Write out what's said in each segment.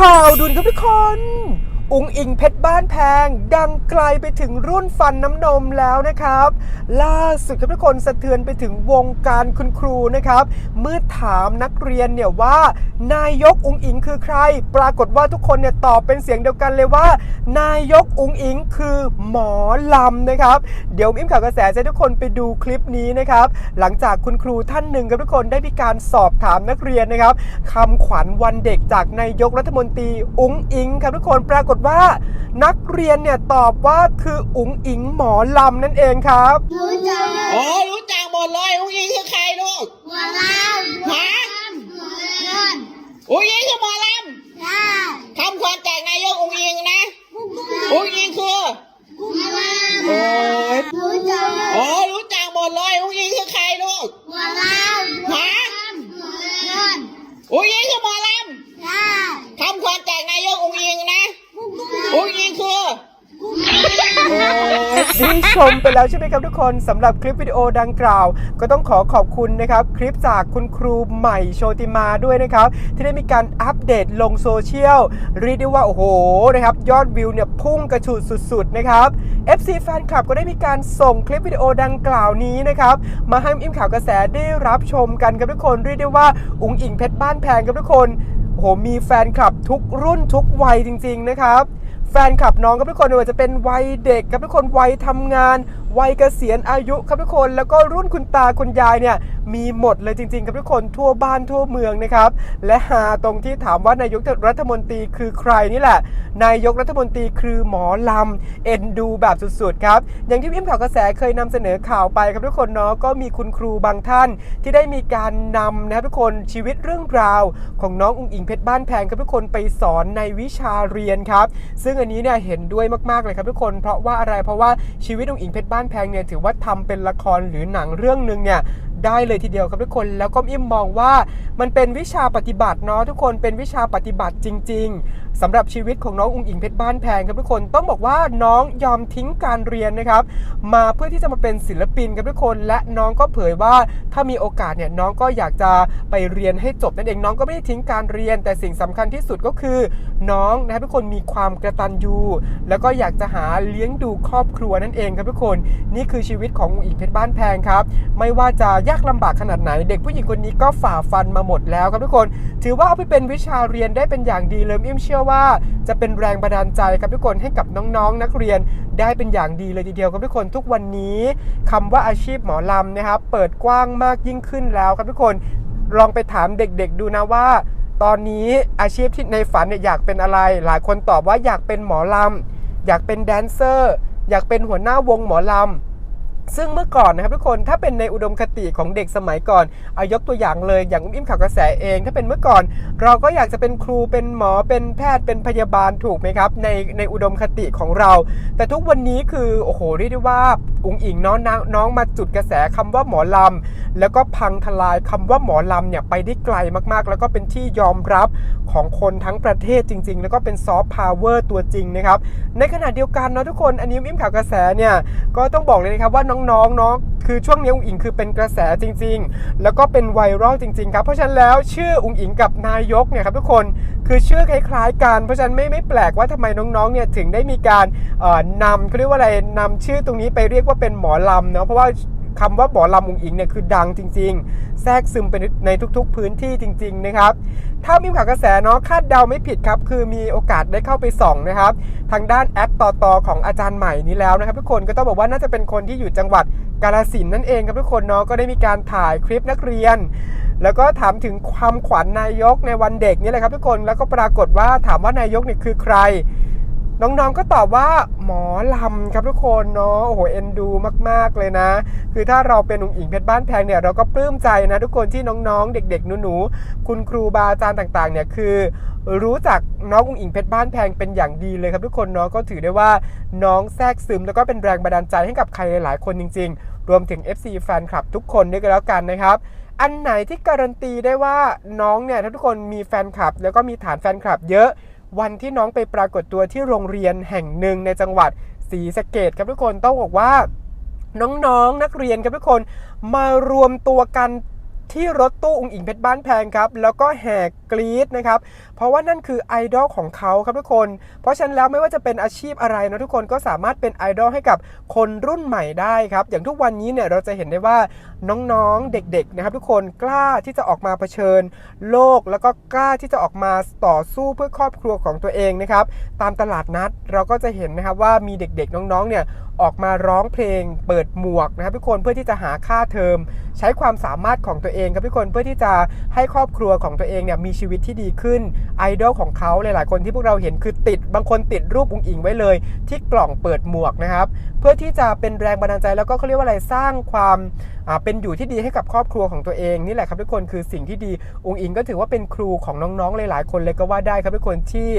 ข่าวด่วนครับทุกคน อุงอิงเพชรบ้านแพง ดังไกลไปถึงรุ่นฟันน้ำนมแล้วนะครับ ล่าสุดครับทุกคนสะเทือนไปถึงวงการคุณครูนะครับ เมื่อถามนักเรียนเนี่ยว่า นายกอุงอิงคือใคร ปรากฏว่าทุกคนเนี่ยตอบเป็นเสียงเดียวกันเลยว่า นายกอุงอิงคือหมอลำนะครับ เดี๋ยวอิมข่าวกระแสจะให้ทุกคนไปดูคลิปนี้นะครับ หลังจากคุณครูท่านหนึ่งครับทุกคนได้มีการสอบถามนักเรียนนะครับคำขวัญวันเด็กจากนายกรัฐมนตรีอุงอิงครับทุกคนปรากฏว่านักเรียนเนี่ยตอบว่าคืออุงอิงหมอลำนั่นเองครับรู้จักโอ้รู้จักหมดเลยอุ้งอิงคือใครลูกหัวลำฮะหัวลำอุ้งอิงคือหมอลได้ำคำขวัญจากนายกอุ้งอิงนะ กุ๊กกุ๊ก อุ้งอิงคือ หัวล โอ้ยำรู้จัก โอ้รู้จักหมดเลยอุ้งอิงคือใครลูก หัวลำ ฮะ หัวลำ อุ้งอิงคือหมอล ได้ำคำขวัญจากนายกอุ้งอิงนะ กุ๊กกุ๊ก อุ้งอิงคือ กุ๊ก ได้ชมไปแล้วใช่ไหมครับทุกคนสำหรับคลิปวิดีโอดังกล่าว ก็ต้องขอขอบคุณนะครับ คลิปจากคุณครูใหม่โชติมาด้วยนะครับ ที่ได้มีการอัปเดตลงโซเชียลเรียกได้ว่า โอ้โหนะครับ ยอดวิวเนี่ยพุ่งกระฉูดสุดๆนะครับ FC แฟนคลับก็ได้มีการส่งคลิปวิดีโอดังกล่าวนี้นะครับ มาให้อิมข่าวกระแสได้รับชมกันครับทุกคนเรียกได้ว่าอุ๋งอิงเพชรบ้านแพงครับทุกคน โหมีแฟนคลับทุกรุ่นทุกวัยจริง ๆ นะครับแฟนคลับน้องครับทุกคนไม่ว่าจะเป็นวัยเด็กครับทุกคนวัยทำงาน วัยเกษียณอายุครับทุกคน แล้วก็รุ่นคุณตาคุณยายเนี่ย มีหมดเลยจริง ๆ ครับทุกคนทั่วบ้านทั่วเมืองนะครับ และหาตรงที่ถามว่านายกรัฐมนตรีคือใครนี่แหละ นายกรัฐมนตรีคือหมอลำเอ็นดูแบบสุดๆครับ อย่างที่พี่ข่าวกระแสเคยนำเสนอข่าวไปครับทุกคนเนาะก็มีคุณครูบางท่าน ที่ได้มีการนำนะครับทุกคนชีวิตเรื่องราว ของน้องอุงอิงเพชรบ้านแพงครับทุกคนไปสอนในวิชาเรียนครับ ซึ่งอันนี้เนี่ยเห็นด้วยมากๆเลยครับทุกคน เพราะว่าอะไรเพราะว่าชีวิตอุงอิงเพชรบ้านแพงเนี่ยถือว่าทำเป็นละครหรือหนังเรื่องหนึ่งเนี่ยได้เลยทีเดียวครับทุกคนแล้วก็อิ่มมองว่ามันเป็นวิชาปฏิบัติเนาะทุกคนเป็นวิชาปฏิบัติจริง ๆสำหรับชีวิตของน้องอุงอิงเพชรบ้านแพงครับทุกคนต้องบอกว่าน้องยอมทิ้งการเรียนนะครับ มาเพื่อที่จะมาเป็นศิลปินครับทุกคน และน้องก็เผยว่าถ้ามีโอกาสเนี่ยน้องก็อยากจะไปเรียนให้จบนั่นเองน้องก็ไม่ได้ทิ้งการเรียน แต่สิ่งสำคัญที่สุดก็คือ น้องนะครับทุกคนมีความกระตันยูแล้วก็อยากจะหาเลี้ยงดูครอบครัวนั่นเองครับทุกคน นี่คือชีวิตของอุงอิงเพชรบ้านแพงครับ ไม่ว่าจะยากลำบากขนาดไหน เด็กผู้หญิงคนนี้ก็ฝ่าฟันมาหมดแล้วครับทุกคน ถือว่าเอาไปเป็นวิชาเรียนได้เป็นอย่างดีเลยอิ่มเชื่อว่า จะเป็นแรงบันดาลใจครับทุกคนให้กับน้องๆ นักเรียนได้เป็นอย่างดีเลยทีเดียวครับทุกคนทุกวันนี้คำว่าอาชีพหมอลำนะครับเปิดกว้างมากยิ่งขึ้นแล้วครับทุกคนลองไปถามเด็กๆดูนะว่า ตอนนี้อาชีพที่ในฝันเนี่ยอยากเป็นอะไร หลายคนตอบว่าอยากเป็นหมอลำอยากเป็นแดนเซอร์ อยากเป็นหัวหน้าวงหมอลำ ซึ่งเมื่อก่อนนะครับทุกคนถ้าเป็นในอุดมคติของเด็กสมัยก่อนเอายกตัวอย่างเลยอย่างอุ้มอิ่มข่าวกระแสเอง ถ้าเป็นเมื่อก่อน เราก็อยากจะเป็นครูเป็นหมอเป็นแพทย์เป็นพยาบาลถูกไหมครับในในอุดมคติของเรา แต่ทุกวันนี้คือโอ้โหเรียกได้ว่าอุ๋งอิงน้องน้องน้องมาจุดกระแสคำว่าหมอลำ แล้วก็พังทลายคำว่าหมอลำเนี่ยไปได้ไกลมากๆ แล้วก็เป็นที่ยอมรับของคนทั้งประเทศจริง ๆ แล้วก็เป็นซอฟต์พาวเวอร์ตัวจริงนะครับในขณะเดียวกันเนาะทุกคนอันนี้อุ้มอิ่มข่าวกระแสเนี่ยก็ต้องบอกเลยนะครับว่าน้องๆเนาะคือช่วงนี้อุ๋งอิงคือเป็นกระแสจริง ๆ แล้วก็เป็นไวรัลจริง ๆ ครับ เพราะฉะนั้นแล้วชื่ออุ๋งอิงกับนายกเนี่ยครับทุกคนคือชื่อคล้ายๆกัน เพราะฉะนั้นไม่ไม่แปลกว่าทำไมน้องๆเนี่ยถึงได้มีการนำเขาเรียกว่าอะไรนำชื่อตรงนี้ไปเรียกว่าเป็นหมอลำเนาะเพราะว่า คำว่าหมอลำอุงอิงเนี่ยคือดังจริง ๆ แทรกซึมไปในทุกๆพื้นที่จริง ๆ นะครับ ถ้ามีข่าวกระแสเนาะคาดเดาไม่ผิดครับ คือมีโอกาสได้เข้าไปส่องนะครับ ทางด้านแอปต่อต่อของอาจารย์ใหม่นี้แล้วนะครับ ทุกคนก็ต้องบอกว่าน่าจะเป็นคนที่อยู่จังหวัดกาฬสินนั่นเองครับทุกคนเนาะก็ได้มีการถ่ายคลิปนักเรียน แล้วก็ถามถึงความขวัญนายกในวันเด็กนี่แหละครับทุกคนแล้วก็ปรากฏว่าถามว่านายกเนี่ยคือใคร น้องๆก็ตอบว่าหมอลำครับทุกคนเนาะโอ้โหเอ็นดูมากๆเลยนะ คือถ้าเราเป็นอุ๋งอิงเพชรบ้านแพงเนี่ยเราก็ปลื้มใจนะทุกคนที่น้องๆ เด็ก ๆ หนูๆคุณครูบาอาจารย์ต่างๆเนี่ยคือรู้จักน้องอุ๋งอิงเพชรบ้านแพงเป็นอย่างดีเลยครับทุกคนเนาะก็ถือได้ว่าน้องแทรกซึมแล้วก็เป็นแรงบันดาลใจให้กับใครหลายๆคนจริง ๆ รวมถึง FC แฟนคลับทุกคนด้วยกันแล้วกันนะครับอันไหนที่การันตีได้ว่าน้องเนี่ยถ้าทุกคนมีแฟนคลับ แล้วก็มีฐานแฟนคลับเยอะ วันที่น้องไปปรากฏตัวที่โรงเรียนแห่งหนึ่งในจังหวัดศรีสะเกดครับทุกคนต้องบอกว่า น้องๆนักเรียนครับทุกคนมารวมตัวกันที่รถตู้องค์อิงเพชรบ้านแพงครับ แล้วก็แห่ กรี๊ดนะครับ เพราะว่านั่นคือไอดอลของเขาครับทุกคน เพราะฉะนั้นแล้วไม่ว่าจะเป็นอาชีพอะไรนะทุกคนก็สามารถเป็นไอดอลให้กับคนรุ่นใหม่ได้ครับ อย่างทุกวันนี้เนี่ยเราจะเห็นได้ว่าน้องๆเด็กๆนะครับทุกคนกล้าที่จะออกมาเผชิญ โลกแล้วก็กล้าที่จะออกมาต่อสู้เพื่อครอบครัวของตัวเองนะครับ ตามตลาดนัดเราก็จะเห็นนะครับว่ามีเด็กๆน้องๆเนี่ยออกมาร้องเพลงเปิดหมวกนะครับทุกคนเพื่อที่จะหาค่าเทอม ใช้ความสามารถของตัวเองครับทุกคนเพื่อที่จะให้ครอบครัวของตัวเองเนี่ยมีชีวิตที่ดีขึ้นไอดอลของเขาหลายๆคนที่พวกเราเห็นคือติด บางคนติดรูปอุงอิงไว้เลย ที่กล่องเปิดหมวกนะครับ เพื่อที่จะเป็นแรงบันดาลใจแล้วก็เขาเรียกว่าอะไรสร้างความ เป็นอยู่ที่ดีให้กับครอบครัวของตัวเองนี่แหละครับทุกคนคือสิ่งที่ดีอุงอิงก็ถือว่าเป็นครูของน้องๆหลายๆคนเลยก็ว่าได้ครับทุกคนที่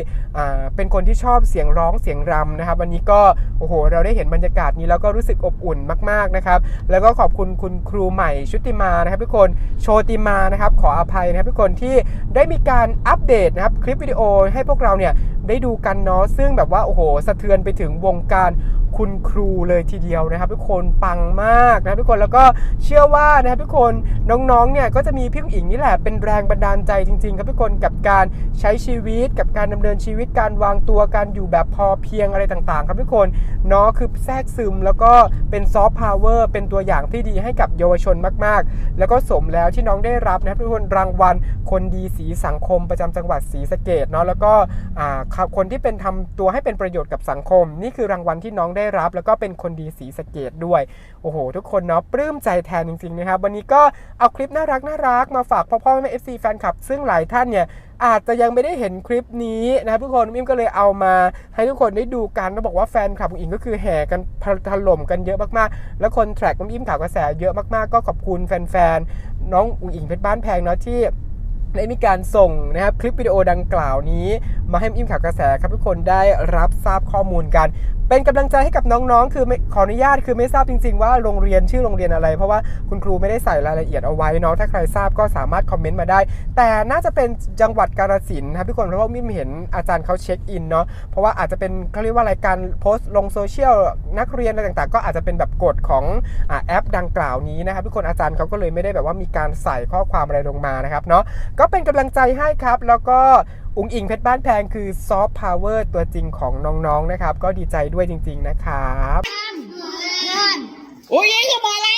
เป็นคนที่ชอบเสียงร้องเสียงรำนะครับวันนี้ก็โอ้โห เราได้เห็นบรรยากาศนี้แล้วก็รู้สึกอบอุ่นมากๆนะครับแล้วก็ขอบคุณคุณครูใหม่ชุติมานะครับทุกคนโชติมานะครับขออภัยนะครับทุกคนที่ได้มีการอัปเดตนะครับคลิปวิดีโอให้พวกเราเนี่ยได้ดูกันเนาะซึ่งแบบว่าโอ้โหสะเทือนไปถึงวงการคุณครูเลยทีเดียวนะครับ ทุกคนปังมากนะครับทุกคนแล้วก็เชื่อว่านะครับทุกคนน้องๆเนี่ยก็จะมีพี่ผู้หญิงนี่แหละเป็นแรงบันดาลใจจริงๆครับทุกคนกับการใช้ชีวิตกับการดำเนินชีวิตการวางตัวการอยู่แบบพอเพียงอะไรต่างๆ ครับทุกคนเนาะคือแทรกซึมแล้วก็เป็นซอฟต์พาวเวอร์เป็นตัวอย่างที่ดีให้กับเยาวชนมากๆ แล้วก็สมแล้วที่น้องได้รับนะครับทุกคนรางวัลคนดีสีสังคมประจำจังหวัดศรีสะเกดเนาะแล้วก็อ่าคนที่เป็นทำตัวให้เป็นประโยชน์กับสังคม นี่คือรางวัลที่น้องได้รับ แล้วก็เป็นคนดีสีสะเกดด้วย โอ้โห ทุกคนเนาะปลื้มใจแทนจริงๆนะครับ วันนี้ก็เอาคลิปน่ารักน่ารักมาฝากพ่อพ่อแม่เอฟซีแฟนคลับ ซึ่งหลายท่านเนี่ยอาจจะยังไม่ได้เห็นคลิปนี้นะครับทุกคนมิมก็เลยเอามาให้ทุกคนได้ดูกันแล้วบอกว่าแฟนคลับของอิงก็คือแห่กันถล่มกันเยอะมากๆ แล้วคนแทร็กน้องอิมข่าวกระแสเยอะมากๆ ก็ขอบคุณแฟนๆน้องอุ๋งอิงเพชรบ้านแพงเนาะที่ ได้มีการส่งนะครับคลิปวิดีโอดังกล่าวนี้ มาให้อิมข่าวกระแสครับทุกคนได้รับทราบข้อมูลกัน เป็นกำลังใจให้กับน้องๆ คือขออนุญาตคือไม่ทราบจริง ๆ ว่าโรงเรียนชื่อโรงเรียนอะไร เพราะว่าคุณครูไม่ได้ใส่รายละเอียดเอาไว้เนาะถ้าใครทราบก็สามารถคอมเมนต์มาได้ แต่น่าจะเป็นจังหวัดกาฬสินธุ์ครับทุกคนเพราะว่ามิมเห็นอาจารย์เขาเช็คอินเนาะเพราะว่าอาจจะเป็นเขาเรียกว่าอะไรการโพสต์ลงโซเชียลนักเรียนอะไรต่างๆ ก็อาจจะเป็นแบบกฎของอแอปดังกล่าวนี้นะครับทุกคนอาจารย์เขาก็เลยไม่ได้แบบว่ามีการใส่ข้อความอะไรลงมานะครับเนาะก็เป็นกำลังใจให้ครับ แล้วก็อุ๋งอิงเพชรบ้านแพงคือซอฟต์พาวเวอร์ตัวจริงของน้องๆนะครับ ก็ดีใจด้วยจริง ๆนะครับเงินอุ้งอิงคือหมอลได้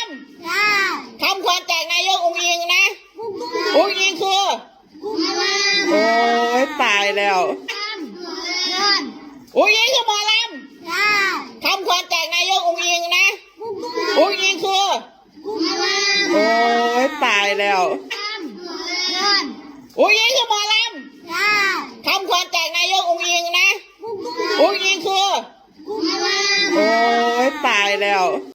ำคำขวัญจากนายกอุ้งอิงนะกุ๊กอุ้งอิงคือกุ๊กเงินโอ้ยตายแล้วเงินอุ้งอิงคือหมอลได้ำคำขวัญจากนายกอุ้งอิงนะกุ๊กอุ้งอิงคือกุ๊กเงินโอ้ยตายแล้วเงิน อุ้งอิงคือหมอลได้ำคำขวัญจากนายกอุ้งอิงนะกุ๊กอุ้งอิงคือกุ๊กเงินโอ้ยตายแล้ว